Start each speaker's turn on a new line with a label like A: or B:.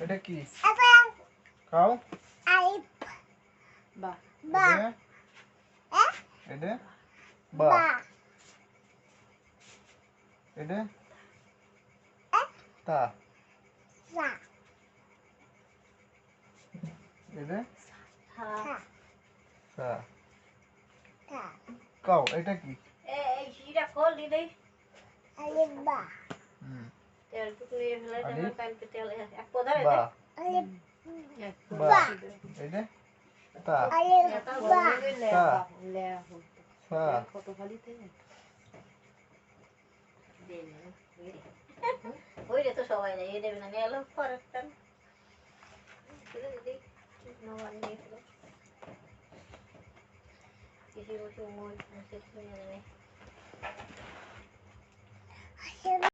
A: এটা কি? খাও।
B: বা।
A: এটা বা। এটা তা। এটা? সা কাও এটা কি?
C: এই শিরা কল দি দেই।
A: হুম।
C: তেল টুকরি ফেলে
A: আলি?
C: তেল তেল এক পদা রে
A: বা। বা। এটা তা। তা। সা
B: কত খালিতে
C: ওই রে তো সবাই নেই এই দেবে না এলো পরেরটা। Ito.